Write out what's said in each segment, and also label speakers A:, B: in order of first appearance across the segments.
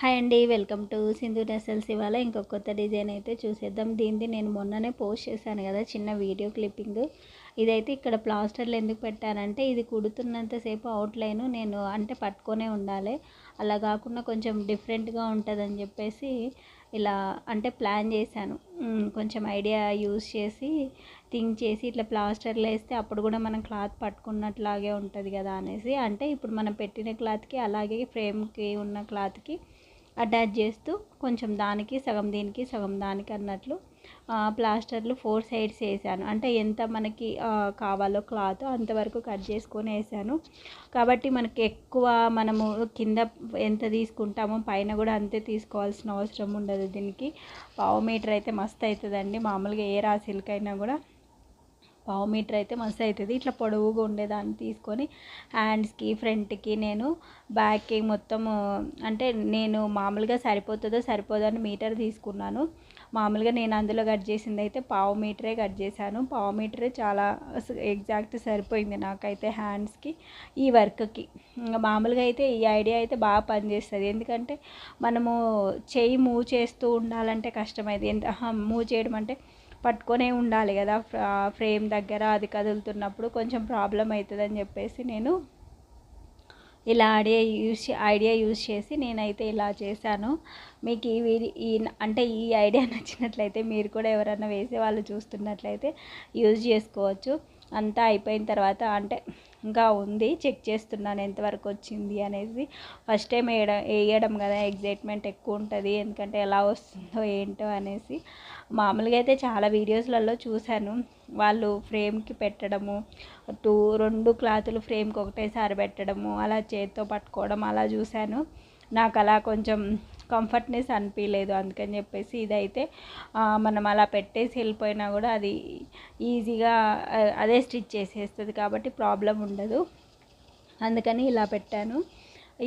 A: Hi అండి welcome to Sindhu tassels ఇవాళ ఇంకొక కొత్త డిజైన్ అయితే చూసేద్దాం. దీనిది నేను మొన్ననే పోస్ట్ చేశాను కదా చిన్న వీడియో క్లిప్పింగ్. ఇదైతే ఇక్కడ ప్లాస్టర్లు ఎందుకు పెట్టానంటే ఇది కుడుతున్నంతసేపు అవుట్లైన్ నేను అంటే పట్టుకొనే ఉండాలి. అలా కాకుండా కొంచెం డిఫరెంట్గా ఉంటుందని చెప్పేసి ఇలా అంటే ప్లాన్ చేశాను. కొంచెం ఐడియా యూస్ చేసి థింక్ చేసి ఇట్లా ప్లాస్టర్లు వేస్తే అప్పుడు కూడా మనం క్లాత్ పట్టుకున్నట్లాగే ఉంటుంది కదా అనేసి. అంటే ఇప్పుడు మనం పెట్టిన క్లాత్కి అలాగే ఫ్రేమ్కి ఉన్న క్లాత్కి అటాచ్ చేస్తూ కొంచెం దానికి సగం దీనికి సగం దానికి అన్నట్లు ప్లాస్టర్లు ఫోర్ సైడ్స్ వేసాను. అంటే ఎంత మనకి కావాలో క్లాత్ అంతవరకు కట్ చేసుకొని వేసాను. కాబట్టి మనకి ఎక్కువ మనము కింద ఎంత తీసుకుంటామో పైన కూడా అంతే తీసుకోవాల్సిన అవసరం ఉండదు దీనికి. పావు మీటర్ అయితే మస్తు అవుతుందండి. మామూలుగా ఏ రాశిలకైనా అయినా కూడా పావు మీటర్ అయితే మస్తు అవుతుంది. ఇట్లా పొడవుగా ఉండేదాన్ని తీసుకొని హ్యాండ్స్కి ఫ్రంట్కి నేను బ్యాక్కి మొత్తం అంటే నేను మామూలుగా సరిపోతుందో సరిపోదో అని మీటర్ తీసుకున్నాను. మామూలుగా నేను అందులో కట్ చేసింది అయితే పావు మీటరే కట్ చేశాను. పావు మీటరే చాలా ఎగ్జాక్ట్ సరిపోయింది నాకైతే హ్యాండ్స్కి ఈ వర్క్కి మామూలుగా అయితే ఈ ఐడియా అయితే బాగా పనిచేస్తుంది. ఎందుకంటే మనము చేయి మూవ్ చేస్తూ ఉండాలంటే కష్టమైంది ఎంత మూవ్ చేయడం అంటే పట్టుకొనే ఉండాలి కదా. ఫ్రేమ్ దగ్గర అది కదులుతున్నప్పుడు కొంచెం ప్రాబ్లం అవుతుందని చెప్పేసి నేను ఇలా ఐడియా యూస్ ఐడియా యూస్ చేసి నేనైతే ఇలా చేశాను. మీకు ఈ ఈ అంటే ఈ ఐడియా నచ్చినట్లయితే మీరు కూడా ఎవరైనా వేసే వాళ్ళు చూస్తున్నట్లయితే యూజ్ చేసుకోవచ్చు. అంతా అయిపోయిన తర్వాత అంటే ఇంకా ఉంది. చెక్ చేస్తున్నాను ఎంతవరకు వచ్చింది అనేసి. ఫస్ట్ టైం వేయడం వేయడం కదా ఎగ్జైట్మెంట్ ఎక్కువ ఉంటుంది. ఎందుకంటే ఎలా వస్తుందో ఏంటో అనేసి. మామూలుగా అయితే చాలా వీడియోస్లలో చూశాను. వాళ్ళు ఫ్రేమ్కి పెట్టడము టూ రెండు క్లాతులు ఫ్రేమ్కి ఒకటేసారి పెట్టడము అలా చేతితో పట్టుకోవడం అలా చూశాను. నాకు అలా కొంచెం కంఫర్ట్నెస్ అనిపించలేదు అందుకని చెప్పేసి ఇదైతే మనం అలా పెట్టేసి వెళ్ళిపోయినా కూడా అది ఈజీగా అదే స్టిచ్ చేసేస్తుంది కాబట్టి ప్రాబ్లం ఉండదు. అందుకని ఇలా పెట్టాను.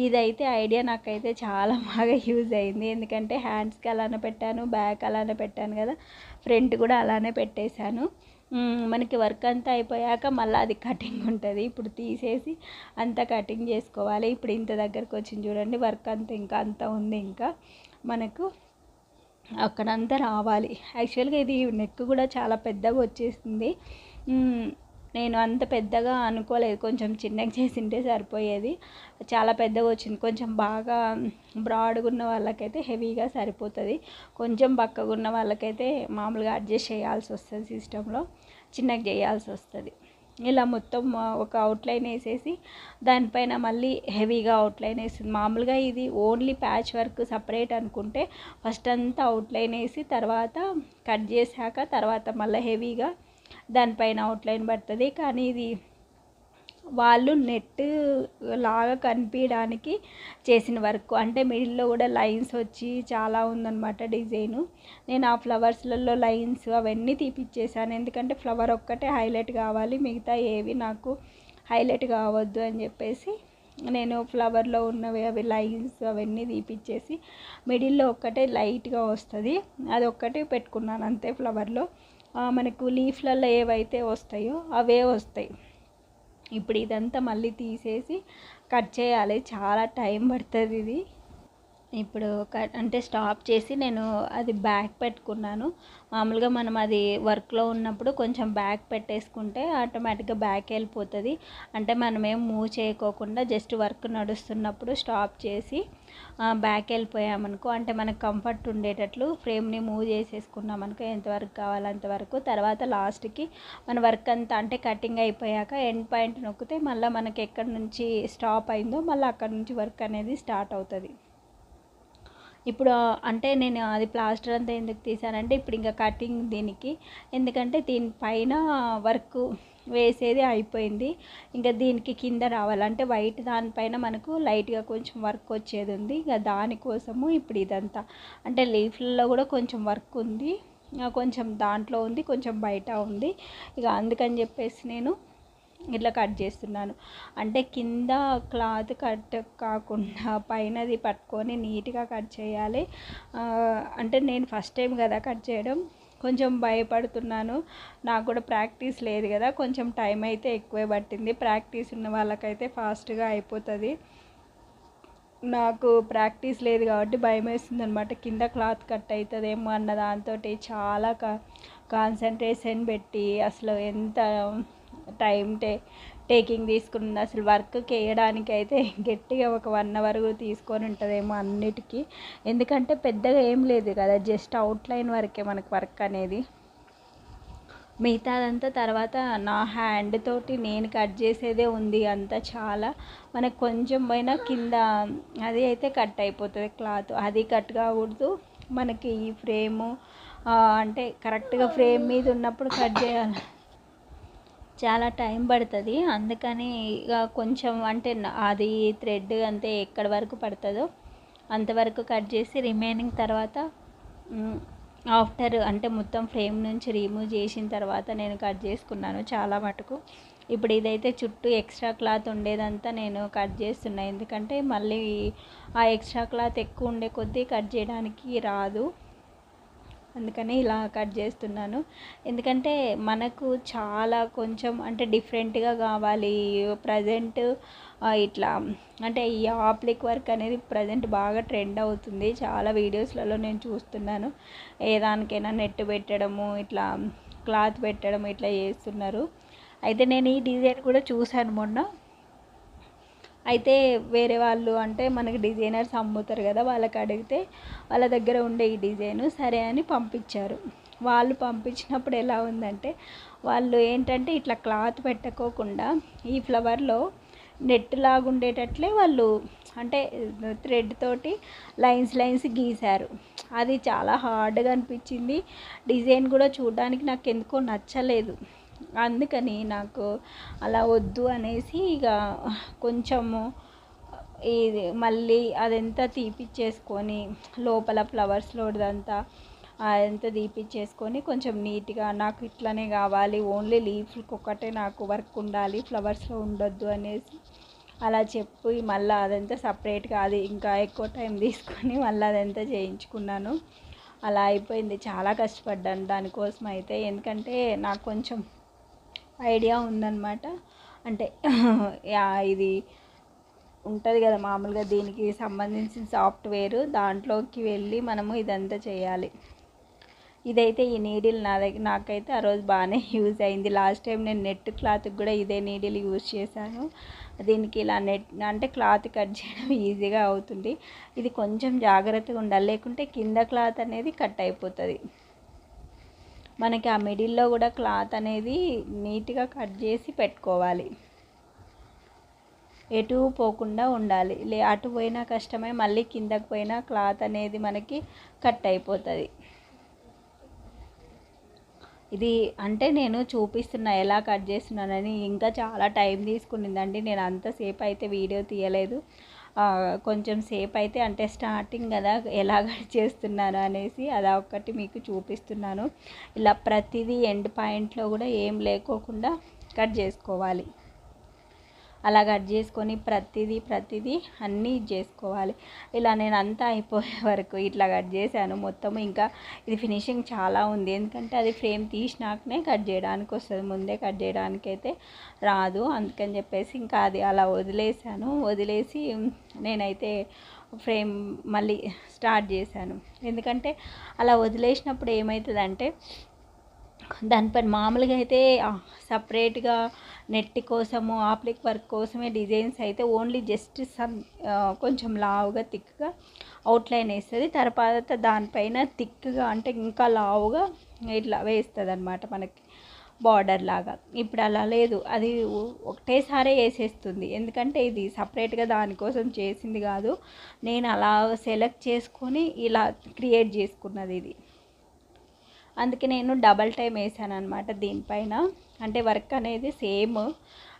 A: ఇదైతే ఐడియా నాకైతే చాలా బాగా యూజ్ అయింది. ఎందుకంటే హ్యాండ్స్కి అలానే పెట్టాను బ్యాక్ అలానే పెట్టాను కదా ఫ్రంట్ కూడా అలానే పెట్టేశాను. మనకి వర్క్ అంతా అయిపోయాక మళ్ళీ అది కటింగ్ ఉంటుంది. ఇప్పుడు తీసేసి అంతా కటింగ్ చేసుకోవాలి. ఇప్పుడు ఇంత దగ్గరకు వచ్చింది చూడండి వర్క్ అంతా ఇంకా అంతా ఉంది ఇంకా. మనకు అక్కడంతా రావాలి. యాక్చువల్గా ఇది నెక్ కూడా చాలా పెద్దగా వచ్చేసింది. నేను అంత పెద్దగా అనుకోలేదు. కొంచెం చిన్నగా చేసింటే సరిపోయేది. చాలా పెద్దగా వచ్చింది. కొంచెం బాగా బ్రాడ్గా ఉన్న వాళ్ళకైతే హెవీగా సరిపోతుంది. కొంచెం బక్కగా ఉన్న వాళ్ళకైతే మామూలుగా అడ్జస్ట్ చేయాల్సి వస్తుంది సిస్టంలో. చిన్నగా చేయాల్సి వస్తుంది. ఇలా మొత్తం ఒక అవుట్లైన్ వేసేసి దానిపైన మళ్ళీ హెవీగా అవుట్లైన్ వేసింది మామూలుగా ఇది ఓన్లీ ప్యాచ్ వర్క్ సపరేట్ అనుకుంటే ఫస్ట్ అంతా అవుట్లైన్ వేసి తర్వాత కట్ చేశాక తర్వాత మళ్ళీ హెవీగా దానిపైన అవుట్లైన్ పడుతుంది. కానీ ఇది వాళ్ళు నెట్ లాగా కనిపించడానికి చేసిన వర్క్ అంటే మిడిల్లో కూడా లైన్స్ వచ్చి చాలా ఉందన్నమాట డిజైను నేను ఆ ఫ్లవర్స్లలో లైన్స్ అవన్నీ తీపిచ్చేసాను. ఎందుకంటే ఫ్లవర్ ఒక్కటే హైలైట్ కావాలి. మిగతా ఏవి నాకు హైలైట్ కావద్దు అని చెప్పేసి నేను ఫ్లవర్లో ఉన్నవి అవి లైన్స్ అవన్నీ తీపిచ్చేసి మిడిల్లో ఒక్కటే లైట్గా వస్తుంది. అది ఒక్కటే పెట్టుకున్నాను అంతే ఫ్లవర్లో మనకు లీఫ్లలో ఏవైతే వస్తాయో అవే వస్తాయి. ఇప్పుడు ఇదంతా మళ్ళీ తీసేసి కట్ చేయాలి. చాలా టైం పడుతుంది ఇది. ఇప్పుడు కట్ అంటే స్టాప్ చేసి నేను అది బ్యాక్ పెట్టుకున్నాను. మామూలుగా మనం అది వర్క్లో ఉన్నప్పుడు కొంచెం బ్యాక్ పెట్టేసుకుంటే ఆటోమేటిక్గా బ్యాక్ వెళ్ళిపోతుంది. అంటే మనం ఏం మూవ్ చేయకోకుండా జస్ట్ వర్క్ నడుస్తున్నప్పుడు స్టాప్ చేసి బ్యాక్ వెళ్ళిపోయామనుకో అంటే మనకు కంఫర్ట్ ఉండేటట్లు ఫ్రేమ్ని మూవ్ చేసేసుకున్నాం అనుకో ఎంతవరకు కావాలో అంతవరకు. తర్వాత లాస్ట్కి మన వర్క్ అంతా అంటే కటింగ్ అయిపోయాక ఎండ్ పాయింట్ నొక్కితే మళ్ళీ మనకి ఎక్కడి నుంచి స్టాప్ అయిందో మళ్ళీ అక్కడ నుంచి వర్క్ అనేది స్టార్ట్ అవుతుంది. ఇప్పుడు అంటే నేను అది ప్లాస్టర్ అంతా ఎందుకు తీసానంటే ఇప్పుడు ఇంకా కటింగ్ దీనికి. ఎందుకంటే దీనిపైన వర్క్ వేసేది అయిపోయింది. ఇంకా దీనికి కింద రావాలంటే వైట్ దానిపైన మనకు లైట్గా కొంచెం వర్క్ వచ్చేది ఉంది. ఇంకా దానికోసము ఇప్పుడు ఇదంతా. అంటే లీఫ్లలో కూడా కొంచెం వర్క్ ఉంది. కొంచెం దాంట్లో ఉంది కొంచెం బయట ఉంది. ఇక అందుకని చెప్పేసి నేను ఇట్లా కట్ చేస్తున్నాను. అంటే కింద క్లాత్ కట్ కాకుండా పైనది పట్టుకొని నీట్గా కట్ చేయాలి. అంటే నేను ఫస్ట్ టైం కదా కట్ చేయడం. కొంచెం భయపడుతున్నాను. నాకు కూడా ప్రాక్టీస్ లేదు కదా. కొంచెం టైం అయితే ఎక్కువే పట్టింది. ప్రాక్టీస్ ఉన్న వాళ్ళకైతే ఫాస్ట్గా అయిపోతుంది. నాకు ప్రాక్టీస్ లేదు కాబట్టి భయం వేస్తుంది అనమాట కింద క్లాత్ కట్ అవుతుందేమో అన్న దాంతో చాలా కా కాన్సన్ట్రేషన్ పెట్టి అసలు ఎంత టైం టే టేకింగ్ తీసుకుంది అసలు వర్క్ చేయడానికి అయితే గట్టిగా ఒక వన్ అవర్ తీసుకొని ఉంటుందేమో అన్నిటికీ. ఎందుకంటే పెద్దగా ఏం లేదు కదా జస్ట్ అవుట్లైన్ వరకే మనకు వర్క్ అనేది. మిగతాదంతా తర్వాత నా హ్యాండ్ తోటి నేను కట్ చేసేదే ఉంది అంతా చాలా. మనకు కొంచెం పోయినా కింద అది అయితే కట్ అయిపోతుంది క్లాత్. అది కట్ కాకూడదు. మనకి ఈ ఫ్రేము అంటే కరెక్ట్గా ఫ్రేమ్ మీద ఉన్నప్పుడు కట్ చేయాలి. చాలా టైం పడుతుంది. అందుకని ఇక కొంచెం అంటే అది థ్రెడ్ అంతే ఎక్కడి వరకు పడుతుందో అంతవరకు కట్ చేసి రిమైనింగ్ తర్వాత ఆఫ్టర్ అంటే మొత్తం ఫ్రేమ్ నుంచి రిమూవ్ చేసిన తర్వాత నేను కట్ చేసుకున్నాను చాలా మటుకు. ఇప్పుడు ఇదైతే చుట్టూ ఎక్స్ట్రా క్లాత్ ఉండేదంతా నేను కట్ చేస్తున్నా. ఎందుకంటే మళ్ళీ ఆ ఎక్స్ట్రా క్లాత్ ఎక్కువ ఉండే కొద్దీ కట్ చేయడానికి రాదు. అందుకని ఇలా కట్ చేస్తున్నాను. ఎందుకంటే మనకు చాలా కొంచెం అంటే డిఫరెంట్గా కావాలి. ప్రజెంట్ ఇట్లా అంటే ఈ ఆప్లిక్ వర్క్ అనేది ప్రజెంట్ బాగా ట్రెండ్ అవుతుంది. చాలా వీడియోస్లలో నేను చూస్తున్నాను. ఏ దానికైనా నెట్ పెట్టడము ఇట్లా క్లాత్ పెట్టడం ఇట్లా చేస్తున్నారు. అయితే నేను ఈ డిజైన్ కూడా చూశాను మొన్న. అయితే వేరే వాళ్ళు అంటే మనకి డిజైనర్స్ అమ్ముతారు కదా వాళ్ళకి అడిగితే వాళ్ళ దగ్గర ఉండే ఈ డిజైను సరే అని పంపించారు. వాళ్ళు పంపించినప్పుడు ఎలా ఉందంటే వాళ్ళు ఏంటంటే ఇట్లా క్లాత్ పెట్టకోకుండా ఈ ఫ్లవర్లో నెట్ లాగా ఉండేటట్లే వాళ్ళు అంటే థ్రెడ్ తోటి లైన్స్ లైన్స్ గీశారు. అది చాలా హార్డ్గా అనిపించింది. డిజైన్ కూడా చూడడానికి నాకు ఎందుకో నచ్చలేదు. అందుకని నాకు అలా వద్దు అనేసి ఇక కొంచెము ఇది మళ్ళీ అదంతా తీపిచ్చేసుకొని లోపల ఫ్లవర్స్ లోదంతా అదంతా తీపిచ్చేసుకొని కొంచెం నీట్గా నాకు ఇట్లనే కావాలి ఓన్లీ లీఫ్కి ఒక్కటే నాకు వర్క్ ఉండాలి ఫ్లవర్స్లో ఉండొద్దు అనేసి అలా చెప్పి మళ్ళీ అదంతా సపరేట్గా అది ఇంకా ఎక్కువ టైం తీసుకొని మళ్ళీ అదంతా చేయించుకున్నాను. అలా అయిపోయింది చాలా కష్టపడ్డాను దానికోసం అయితే ఎందుకంటే నాకు కొంచెం ఐడియా ఉందన్నమాట. అంటే యా ఇది ఉంటుంది కదా మామూలుగా దీనికి సంబంధించిన సాఫ్ట్వేర్. దాంట్లోకి వెళ్ళి మనము ఇదంతా చేయాలి. ఇదైతే ఈ నీడిల్ నా దగ్గర నాకైతే ఆ రోజు బాగానే యూజ్ అయింది. లాస్ట్ టైం నేను నెట్ క్లాత్కి కూడా ఇదే నీడిల్ యూజ్ చేశాను. దీనికి ఇలా నెట్ అంటే క్లాత్ కట్ చేయడం ఈజీగా అవుతుంది. ఇది కొంచెం జాగ్రత్తగా ఉండాలి. లేకుంటే కింద క్లాత్ అనేది కట్ అయిపోతుంది. మనకి ఆ మిడిల్లో కూడా క్లాత్ అనేది నీట్గా కట్ చేసి పెట్టుకోవాలి. ఎటు పోకుండా ఉండాలి. లే అటు పోయినా కష్టమే మళ్ళీ కిందకు పోయినా క్లాత్ అనేది మనకి కట్ అయిపోతుంది. ఇది అంటే నేను చూపిస్తున్నా ఎలా కట్ చేస్తున్నానని. ఇంకా చాలా టైం తీసుకునిందండి. నేను అంతసేపు అయితే వీడియో తీయలేదు. కొంచెం సేపు అయితే అంటే స్టార్టింగ్ కదా ఎలా కట్ చేస్తున్నాను అనేసి అలా ఒక్కటి మీకు చూపిస్తున్నాను. ఇలా ప్రతిదీ ఎండ్ పాయింట్లో కూడా ఏం లేకోకుండా కట్ చేసుకోవాలి. అలా కట్ చేసుకొని ప్రతిదీ ప్రతిదీ అన్నీ చేసుకోవాలి. ఇలా నేను అంతా అయిపోయే వరకు ఇట్లా కట్ చేశాను. మొత్తం ఇంకా ఇది ఫినిషింగ్ చాలా ఉంది. ఎందుకంటే అది ఫ్రేమ్ తీసినాకనే కట్ చేయడానికి వస్తుంది. ముందే కట్ చేయడానికి అయితే రాదు. అందుకని చెప్పేసి ఇంకా అది అలా వదిలేసాను వదిలేసి నేనైతే ఫ్రేమ్ మళ్ళీ స్టార్ట్ చేశాను. ఎందుకంటే అలా వదిలేసినప్పుడు ఏమవుతుందంటే దానిపైన మామూలుగా అయితే సపరేట్గా నెట్ కోసము ఆప్లిక్ వర్క్ కోసమే డిజైన్స్ అయితే ఓన్లీ జస్ట్ సమ్ కొంచెం లావుగా థిక్గా అవుట్లైన్ వేస్తుంది. తర్వాత దానిపైన థిక్గా అంటే ఇంకా లావుగా ఇట్లా వేస్తుంది అనమాట మనకి బార్డర్ లాగా. ఇప్పుడు అలా లేదు. అది ఒకటేసారే వేసేస్తుంది. ఎందుకంటే ఇది సపరేట్గా దానికోసం చేసింది కాదు. నేను అలా సెలెక్ట్ చేసుకొని ఇలా క్రియేట్ చేసుకున్నది ఇది. అందుకే నేను డబల్ టైం వేసాను అనమాట దీనిపైన. అంటే వర్క్ అనేది సేమ్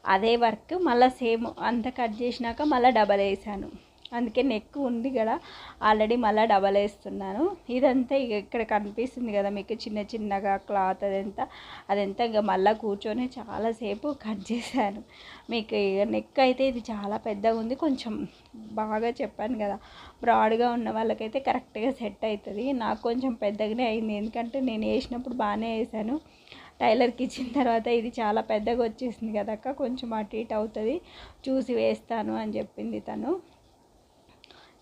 A: అదే వర్క్ మళ్ళీ సేమ్ అంత కట్ చేసినాక మళ్ళీ డబల్ వేసాను. అందుకే నెక్ ఉంది కదా ఆల్రెడీ మళ్ళీ డబల్ వేస్తున్నాను. ఇదంతా ఇక ఇక్కడ కనిపిస్తుంది కదా మీకు చిన్న చిన్నగా క్లాత్ అదంతా. అదంతా ఇక మళ్ళీ కూర్చొని చాలాసేపు కట్ చేశాను. మీకు ఇక నెక్ అయితే ఇది చాలా పెద్దగా ఉంది కొంచెం బాగా చెప్పాను కదా. బ్రాడ్గా ఉన్న వాళ్ళకైతే కరెక్ట్గా సెట్ అవుతుంది. నాకు కొంచెం పెద్దగానే అయింది ఎందుకంటే నేను వేసినప్పుడు బాగానే వేసాను టైలర్కి ఇచ్చిన తర్వాత ఇది చాలా పెద్దగా వచ్చేసింది కదా అక్క కొంచెం అటు ఇటు అవుతుంది. చూసి వేస్తాను అని చెప్పింది తను.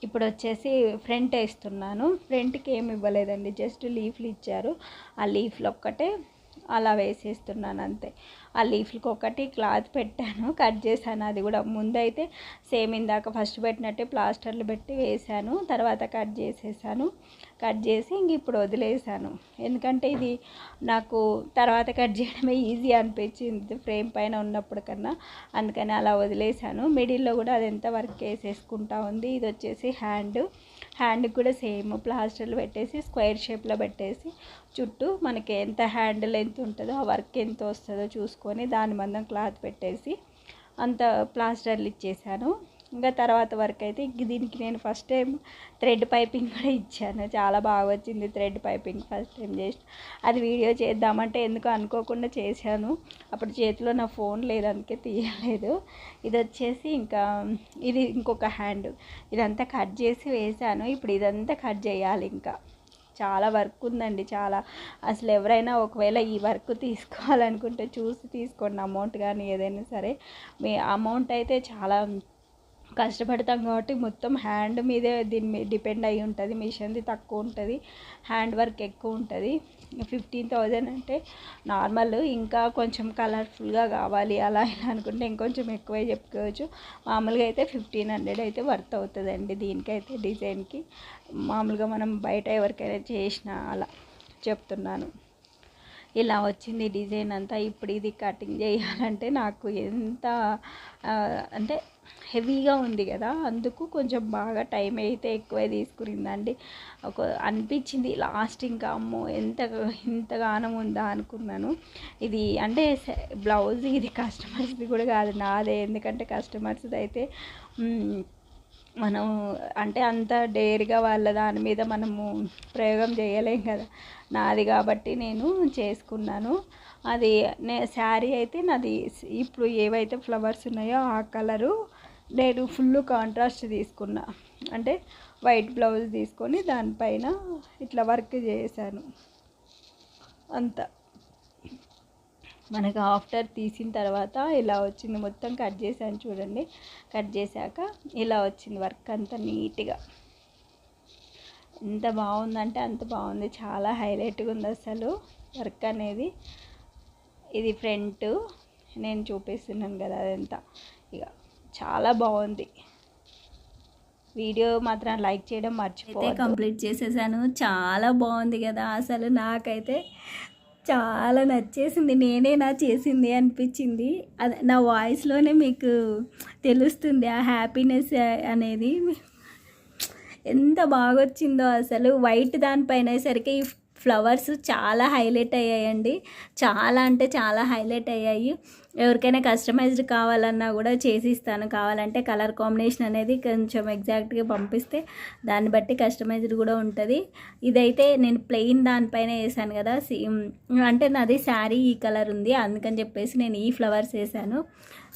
A: ఇప్పుడు వచ్చేసి ఫ్రంట్ వేస్తున్నాను. ఫ్రంట్కి ఏమి ఇవ్వలేదండి. జస్ట్ లీఫ్లు ఇచ్చారు. ఆ లీఫ్లు ఒక్కటే అలా వేసేస్తున్నాను అంతే. ఆ లీఫ్కి ఒకటి క్లాత్ పెట్టాను కట్ చేశాను. అది కూడా ముందైతే సేమ్ ఇందాక ఫస్ట్ పెట్టినట్టే ప్లాస్టర్లు పెట్టి వేశాను తర్వాత కట్ చేసేసాను. కట్ చేసి ఇంక ఇప్పుడు వదిలేసాను. ఎందుకంటే ఇది నాకు తర్వాత కట్ చేయడమే ఈజీ అనిపించింది ఫ్రేమ్ పైన ఉన్నప్పుడు కన్నా. అందుకని అలా వదిలేసాను. మిడిల్లో కూడా అది ఎంత వర్క్ వేసేసుకుంటా ఉంది. ఇది వచ్చేసి హ్యాండ్. హ్యాండ్కి కూడా సేమ్ ప్లాస్టర్లు పెట్టేసి స్క్వేర్ షేప్లో పెట్టేసి చుట్టూ మనకి ఎంత హ్యాండ్ లెంత్ ఉంటుందో ఆ వర్క్ ఎంత వస్తుందో చూసుకొని దాని మందం క్లాత్ పెట్టేసి అంత ప్లాస్టర్లు ఇచ్చేసాను. ఇంకా తర్వాత వర్క్ అయితే ఇంక దీనికి నేను ఫస్ట్ టైం థ్రెడ్ పైపింగ్ కూడా ఇచ్చాను. చాలా బాగా వచ్చింది థ్రెడ్ పైపింగ్ ఫస్ట్ టైం చేసి. అది వీడియో చేద్దామంటే ఎందుకు అనుకోకుండా చేశాను. అప్పుడు చేతిలో నా ఫోన్ లేదు అందుకే తీయలేదు. ఇది వచ్చేసి ఇంకా ఇది ఇంకొక హ్యాండ్ ఇదంతా కట్ చేసి వేసాను ఇప్పుడు ఇదంతా కట్ చేయాలి ఇంకా. చాలా వర్క్ ఉందండి చాలా. అసలు ఎవరైనా ఒకవేళ ఈ వర్క్ తీసుకోవాలనుకుంటే చూసి తీసుకోండి. అమౌంట్ కానీ ఏదైనా సరే. మీ అమౌంట్ అయితే చాలా కష్టపడతాం కాబట్టి మొత్తం హ్యాండ్ మీదే దీని మీద డిపెండ్ అయి ఉంటుంది. మిషన్ది తక్కువ ఉంటుంది. హ్యాండ్ వర్క్ ఎక్కువ ఉంటుంది. ఫిఫ్టీన్ థౌజండ్ అంటే నార్మల్ ఇంకా కొంచెం కలర్ఫుల్గా కావాలి. అలా ఇలా అనుకుంటే ఇంకొంచెం ఎక్కువే చెప్పుకోవచ్చు. మామూలుగా అయితే ఫిఫ్టీన్ హండ్రెడ్ అయితే వర్త్ అవుతుందండి దీనికైతే డిజైన్కి మామూలుగా మనం బయట ఎవరికైనా చేసిన అలా చెప్తున్నాను. ఇలా వచ్చింది డిజైన్ అంతా ఇప్పుడు ఇది కటింగ్ చేయాలంటే నాకు ఎంత అంటే హెవీగా ఉంది కదా అందుకు కొంచెం బాగా టైం అయితే ఎక్కువే తీసుకునిందండి. ఒక అనిపించింది లాస్ట్ ఇంకా అమ్మో ఎంత ఇంతగానం ఉందా అనుకున్నాను. ఇది అంటే బ్లౌజ్ ఇది కస్టమర్స్ది కూడా కాదు నాదే. ఎందుకంటే కస్టమర్స్ది అయితే మనం అంటే అంత డేర్గా వాళ్ళ దాని మీద మనము ప్రయోగం చేయలేం కదా. నాది కాబట్టి నేను చేసుకున్నాను. అది నే శారీ అయితే నాది ఇప్పుడు ఏవైతే ఫ్లవర్స్ ఉన్నాయో ఆ కలరు నేను ఫుల్ కాంట్రాస్ట్ తీసుకున్నా. అంటే వైట్ బ్లౌజ్ తీసుకొని దానిపైన ఇట్లా వర్క్ చేశాను. అంత. మనకు ఆఫ్టర్ తీసిన తర్వాత ఇలా వచ్చింది. మొత్తం కట్ చేశాను చూడండి. కట్ చేశాక ఇలా వచ్చింది వర్క్ అంతా నీట్గా. ఎంత బాగుందంటే అంత బాగుంది. చాలా హైలైట్గా ఉంది అసలు వర్క్ అనేది. ఇది ఫ్రంట్ నేను చూపిస్తున్నాను కదా అదంతా. ఇక చాలా బాగుంది. వీడియో మాత్రం లైక్ చేయడం మర్చిపోవద్దు.
B: కంప్లీట్ చేసేసాను. చాలా బాగుంది కదా అసలు నాకైతే. చాలా నచ్చేసింది. నేనే నా చేసింది అనిపించింది. అది నా వాయిస్లోనే మీకు తెలుస్తుంది ఆ హ్యాపీనెస్ అనేది. ఎంత బాగా వచ్చిందో అసలు. వైట్ దానిపైన సరికి ఫ్లవర్స్ చాలా హైలైట్ అయ్యాయండి. చాలా అంటే చాలా హైలైట్ అయ్యాయి. ఎవరికైనా కస్టమైజ్డ్ కావాలన్నా కూడా చేసి ఇస్తాను. కావాలంటే కలర్ కాంబినేషన్ అనేది కొంచెం ఎగ్జాక్ట్గా పంపిస్తే దాన్ని బట్టి కస్టమైజ్డ్ కూడా ఉంటుంది. ఇదైతే నేను ప్లెయిన్ దానిపైన వేసాను కదా. అంటే నాది శారీ ఈ కలర్ ఉంది. అందుకని చెప్పేసి నేను ఈ ఫ్లవర్స్ వేసాను.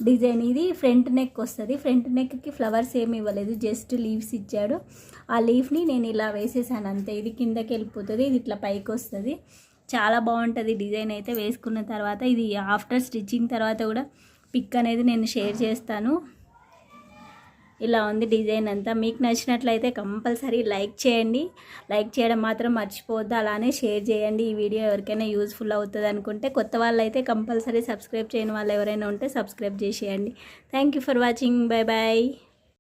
B: డిజైన్. ఇది ఫ్రంట్ నెక్ వస్తుంది. ఫ్రంట్ నెక్కి ఫ్లవర్స్ ఏమి ఇవ్వలేదు. జస్ట్ లీవ్స్ ఇచ్చాడు. ఆ లీఫ్ని నేను ఇలా వేసేసాను అంతే. ఇది కిందకి వెళ్ళిపోతుంది. ఇది ఇట్లా పైకి వస్తుంది. చాలా బాగుంటుంది డిజైన్ అయితే. వేసుకున్న తర్వాత ఇది ఆఫ్టర్ స్టిచ్చింగ్ తర్వాత కూడా పిక్ అనేది నేను షేర్ చేస్తాను. ఇలా ఉంది డిజైన్ అంతా. మీకు నచ్చినట్లయితే కంపల్సరీ లైక్ చేయండి. లైక్ చేయడం మాత్రం మర్చిపోవద్దు. అలానే షేర్ చేయండి. ఈ వీడియో ఎవరికైనా యూజ్ఫుల్ అవుతుంది అనుకుంటే కొత్త వాళ్ళు అయితే కంపల్సరీ సబ్స్క్రైబ్ చేయని వాళ్ళు ఎవరైనా ఉంటే సబ్స్క్రైబ్ చేసేయండి. Thank you for watching bye bye